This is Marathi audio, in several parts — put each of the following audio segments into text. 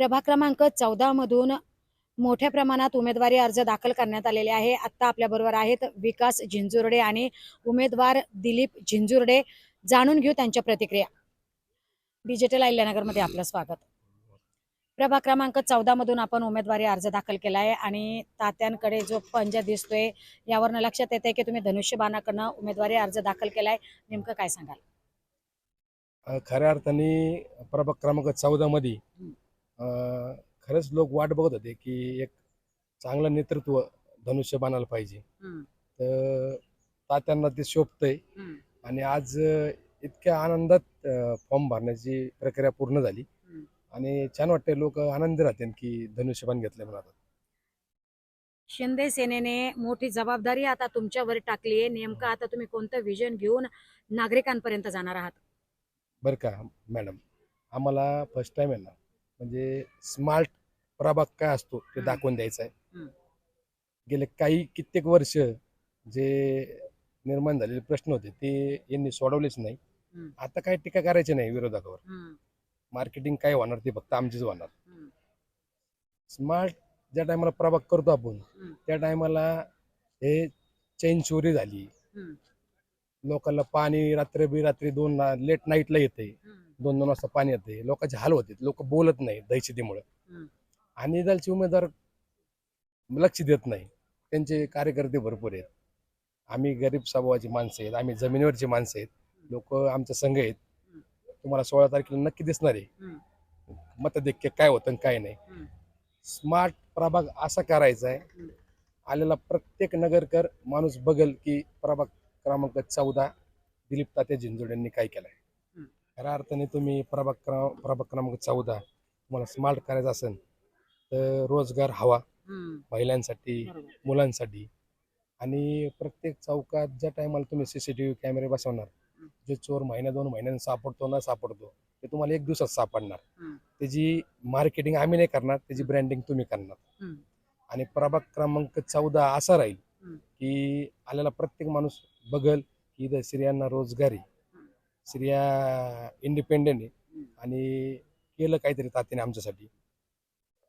प्रभाग क्रमांक चौदा मधून मोठ्या प्रमाणात उमेदवारी अर्ज दाखल करण्यात आलेले आहे. आत्ता आपल्याबरोबर आहेत विकास झिंजुर्डे आणि उमेदवार दिलीप झिंजुर्डे. जाणून घेऊ त्यांच्या प्रतिक्रिया. डिजिटल अहिल्यानगरमध्ये आपलं स्वागत. प्रभाग क्रमांक चौदा मधून आपण उमेदवारी अर्ज दाखल केला आहे आणि तात्यांकडे जो पंजा दिसतोय यावरनं लक्षात येते की तुम्ही धनुष्यबाणाकडनं उमेदवारी अर्ज दाखल केलाय. नेमकं काय सांगाल? खऱ्या अर्थाने प्रभाग क्रमांक चौदा मध्ये खरंच लोक वाट बघत होते की एक चांगलं नेतृत्व धनुष्यबाणाला पाहिजे. हं. तर तात्यांना ते शोभतंय. आणि आज इतक्या आनंदात फॉर्म भरण्याची प्रक्रिया पूर्ण झाली. आणि छान वाटते लोक आनंदी राहतील की धनुष्यबाण घेतलं म्हणून आता. शिंदे सेनेने मोठी जबाबदारी आता तुमच्यावर टाकली आहे. नेमकं आता तुम्ही कोणतं विजन घेऊन नागरिकांपर्यंत जाणार आहात? बरं का मॅडम. आम्हाला फर्स्ट टाइम आहे ना म्हणजे स्मार्ट प्रभाग काय असतो ते. दाखवून द्यायचं आहे. गेले काही कित्येक वर्ष जे निर्माण झालेले प्रश्न होते ते यांनी सोडवलेच नाही. आता काय टीका करायची नाही विरोधकावर मार्केटिंग काय होणार ते फक्त आमचीच होणार स्मार्ट ज्या टायमाला प्रभाग करतो आपण. त्या टायमाला हे चैन चोरी झाली. लोकांना पाणी रात्र बिरात्री दोन लेट नाईटला येते दोन दोन वाजता पाणी येते लोकांचे हाल होते लोक बोलत नाही दहशतीमुळे. आणि दलचे उमेदवार लक्ष देत नाही त्यांचे कार्यकर्ते भरपूर आहेत आम्ही गरीब स्वभावाची माणसं आहेत आम्ही जमिनीवरची माणसं आहेत लोक आमच्या संघ आहेत तुम्हाला सोळा तारखेला नक्की दिसणार आहे हम्म. मतदैक्य काय होतं काय नाही. स्मार्ट प्रभाग असा करायचा आहे. आलेला प्रत्येक नगरकर माणूस बघल की प्रभाग क्रमांक चौदा दिलीप तात्या झिंजोड यांनी काय केलंय. खऱ्या अर्थाने तुम्ही प्रभाग क्र प्रभाग क्रमांक चौदा तुम्हाला स्मार्ट करायचं असेल तर रोजगार हवा महिलांसाठी. मुलांसाठी आणि प्रत्येक चौकात ज्या टायमाला तुम्ही सीसीटीव्ही कॅमेरे बसवणार. जे चोर महिन्या दोन महिन्यांनी सापडतो ना सापडतो ते तुम्हाला एक दिवसात सापडणार. त्याची मार्केटिंग आम्ही नाही करणार त्याची ब्रँडिंग तुम्ही करणार. आणि प्रभाग क्रमांक चौदा असा राहील. की आलेला प्रत्येक माणूस बघल की इथं स्त्रियांना रोजगार. स्त्रिया इंडिपेंडेंट आहे. आणि केलं काहीतरी तात्याने आमच्यासाठी.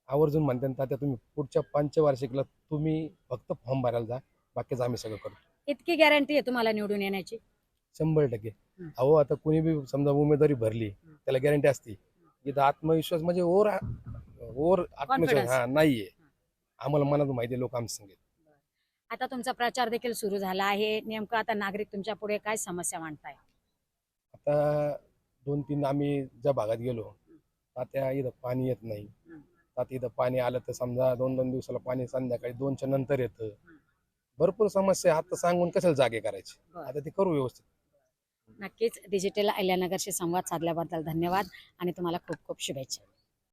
आवर्जून म्हणते तात्या तुम्ही पुढच्या पंचवार्षिकला तुम्ही फक्त फॉर्म भरायला जा. बाकीचं आम्ही सगळं करतो. इतकी गॅरंटी आहे तुम्हाला निवडून येण्याची? शंभर टक्के. अहो आता कोणी बी समजा उमेदवारी भरली. त्याला गॅरंटी असते. इथं आत्मविश्वास म्हणजे ओर ओर आत्मविश्वास. हा नाहीये. आम्हाला मनात माहिती लोक आमचं सांगेल आता तुमचा प्रचार देखील सुरू झाला आहे. नेमकं आता नागरिक तुमच्यापुढे काय समस्या मांडताय? आता दोन तीन आम्ही ज्या भागात गेलो त्या इथं पाणी येत नाही. आता इथं पाणी आलं तर समजा दोन दोन दिवसाला पाणी संध्याकाळी दोनच्या नंतर येतं भरपूर समस्या. आता सांगून कशाला जागे करायचे. आता ते करू व्यवस्थित नक्कीच डिजिटल अहिल्यानगरशी संवाद साधल्याबद्दल धन्यवाद आणि तुम्हाला खूप खूप शुभेच्छा